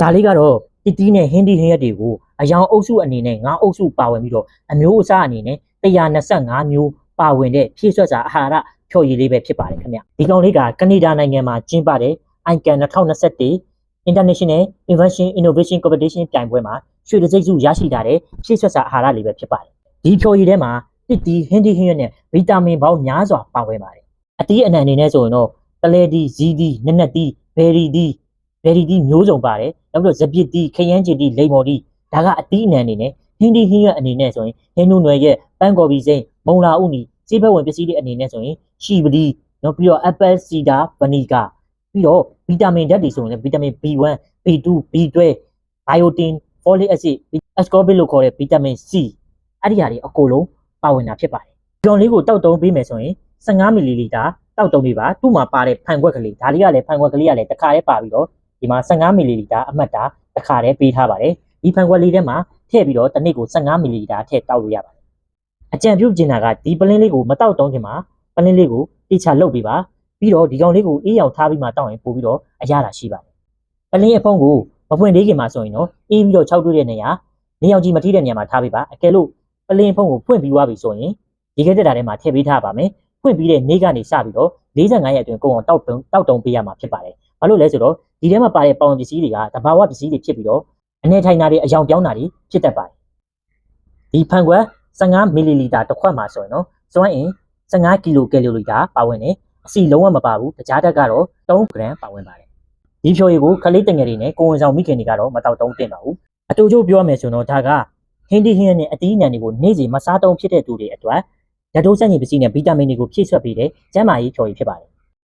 ဒါလေးကတော့တီတီနဲ့ဟင်းဒီဟင်းရက်တွေကိုအယောင်အုပ်စုအနေနဲ့ငါးအုပ်စုပါဝင်ပြီးတော့အမျိုးအစားအနေနဲ့125မျိုးပါဝင်တဲ့ဖြည့်ဆွတ်စာအာဟာရဖြော်ရည်လေးပဲဖြစ်ပါတယ်ခင်ဗျဒီကောင်လေးကကနေဒါနိုင်ငံမှာကျင်းပတဲ့ ICAN 2021 International Invention Innovation Competition ပြိုင်ပွဲမှာရွှေတံဆိပ်စုရရှိတာတဲ့ဖြည့်ဆွတ်စာအာဟာရလေးပဲဖြစ်ပါတယ်ဒီဖြော်ရည်ထဲမှာတစ်တီဟင်းဒီဟင်းရက်နဲ့ဗီတာမင်ပေါင်းများစွာပါဝင်ပါတယ်အတီးအနှံအနေနဲ့ဆိုရင်တော့တလဲတီဇီးတီနက်နက်တီဘယ်ရီတီ ဘယ်ရီတီမျိုးစုံပါတယ်နောက်ပြီးတော့ဇပစ်တီခရမ်းချီတီလိမ္မော်တီဒါကအတီးအနှံအနေနဲ့ဟင်းဒီဟင်းရက်အနေနဲ့ဆိုရင်ဟင်းနုနွယ်ရဲ့ပန်းကော်ပီစိမ့်မုံလာဥနီစေးဘက်ဝင်ပစ္စည်းတွေအနေနဲ့ဆိုရင်ရှီပတီနောက်ပြီးတော့ apple cider vinegar ပြီးတော့ဗီတာမင်ဓာတ်တွေဆိုရင်လည်းဗီတာမင် B1 B2 B12 biotin folic acid ascorbate လို့ခေါ်တဲ့ဗီတာမင် C အဲ့ဒီဟာတွေအကုန်လုံးပါဝင်တာဖြစ်ပါတယ်ဒီကောင်လေးကိုတောက်တုံးပေးမယ်ဆိုရင်15မီလီလီတာတောက်တုံးပေးပါသူ့မှာပါတဲ့ဖန်ခွက်ကလေးဒါလေးကလည်းဖန်ခွက်ကလေးကလည်းတစ်ခါတည်းပါပြီးတော့ ဒီမှာ15မီလီလီတာအမှတ်တာတစ်ခါတည်းပေးထားပါတယ်ဒီဖန်ခွက်လေးထဲမှာထည့်ပြီးတော့တစ်နေ့ကို15မီလီလီတာထည့်တောက်လို့ရပါတယ်အကြံပြုကျင်တာကဒီပလင်းလေးကိုမတောက်တုံးခင်မှာပလင်းလေးကိုတိချလုပ်ပေးပါပြီးတော့ဒီကောင်လေးကိုအေးရောင်ထားပြီးမှတောက်ရင်ပို့ပြီးတော့အရသာရှိပါတယ်ပလင်းအဖုံးကိုမဖွင့်သေးခင်မှာဆိုရင်တော့အေးပြီးတော့ခြောက်တွေ့တဲ့နေရာနေအောင်ကြီးမထိတဲ့နေရာမှာထားပေးပါအကယ်လို့ပလင်းဖုံးကိုဖွင့်ပြီးသွားပြီဆိုရင်ဒီကဲတက်တာထဲမှာထည့်ပေးထားပါမယ်ဖွင့်ပြီးတဲ့နေ့ကနေစပြီးတော့45ရက်အတွင်းကိုအောင်တောက်တုံတောက်တုံပေးရမှာဖြစ်ပါတယ် ဘာလို့လဲဆိုတော့ဒီထဲမှာပါတဲ့ပေါင်ပစ္စည်းတွေကတဘာဝပစ္စည်းတွေဖြစ်ပြီးတော့အနေထိုင်တာတွေအယောင်ပြောင်းတာတွေဖြစ်တတ်ပါတယ်ဒီဖန်ခွက်15မီလီလီတာတစ်ခွက်မှာဆိုရင်တော့စွမ်းအင်15ကီလိုကယ်လိုရီတာပါဝင်တယ်အစီလုံးဝမပါဘူးတကြားတက်ကတော့3ဂရမ်ပါဝင်ပါတယ်ဒီဖြိုရည်ကိုခလေးတငယ်တွေနဲ့ကိုဝင်ဆောင်မိခင်တွေကတော့မတောက်တုံးတင်ပါဘူးအတူတူပြောမယ်ဆိုတော့ဒါကဟင်းဒီဟင်းနဲ့အသီးအနှံတွေကိုနေ့စဉ်မစားတုံးဖြစ်တဲ့သူတွေအတွက်ဓာတ်တိုးစက်ညင်ပစ္စည်းနဲ့ဗီတာမင်တွေကိုဖြည့်ဆွတ်ပေးတဲ့ကျန်းမာရေးဖြော်ရည်ဖြစ်ပါတယ်